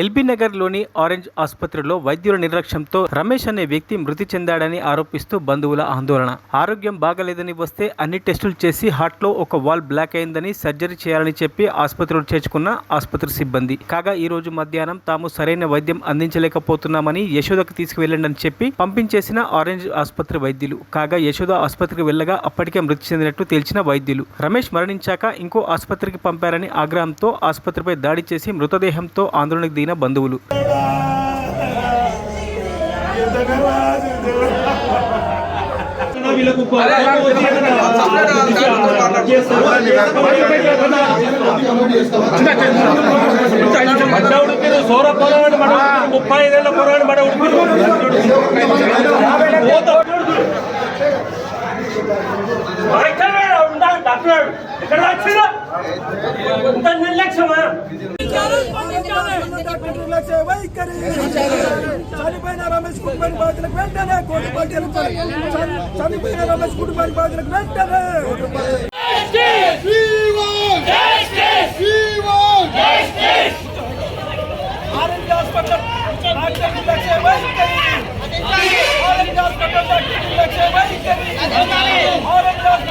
LB నగర్లోని orange ఆసుపత్రిలో వైద్యుల నిర్లక్ష్యంతో రమేష్ అనే వ్యక్తి మృతి చెందాడని ఆరోపిస్తూ బంధువుల ఆందోళన. ఆరోగ్యం బాగలేదని వస్తే అన్ని టెస్టులు చేసి హార్ట్లో ఒక వాల్ బ్లాక్ అయిందని సర్జరీ చేయాలని చెప్పి ఆసుపత్రిలో చేర్చుకున్న ఆసుపత్రి సిబ్బంది. కాగా ఈ రోజు మధ్యాహ్నం తాము సరైన వైద్యం అందించలేకపోతున్నామని యశోదకు తీసుకువెళ్ళండి అని చెప్పి పంపించేసిన ఆరెంజ్ ఆసుపత్రి వైద్యులు. కాగా యశోద ఆసుపత్రికి వెళ్ళగా అప్పటికే మృతి చెందినట్టు తేల్చిన వైద్యులు. రమేష్ మరణించాక ఇంకో ఆసుపత్రికి పంపారని ఆగ్రహంతో ఆసుపత్రిపై దాడి చేసి మృతదేహంతో ఆందోళనకు దిగిన బంధువులు మడ్డ ముప్పై ఐదేళ్ళ డాక్టర్ ఎక్కడ వచ్చిందా ఇంత నిర్లక్ష్యమా వైఖరి చనిపోయిన రమేష్ కుటుంబాన్ని బాధ్యులకు వెంటనే కోటి బాధ్యులు చనిపోయిన రమేష్ కుటుంబాన్ని బాధ్యులకు వెంటనే ఆరెంజ్ హాస్పిటల్ డాక్టర్ నిర్లక్ష్య వైఖరి ఆరెంజ్ హాస్పిటల్ డాక్టర్ నిర్లక్ష్య వైఖరి ఆరెంజ్ హాస్పిటల్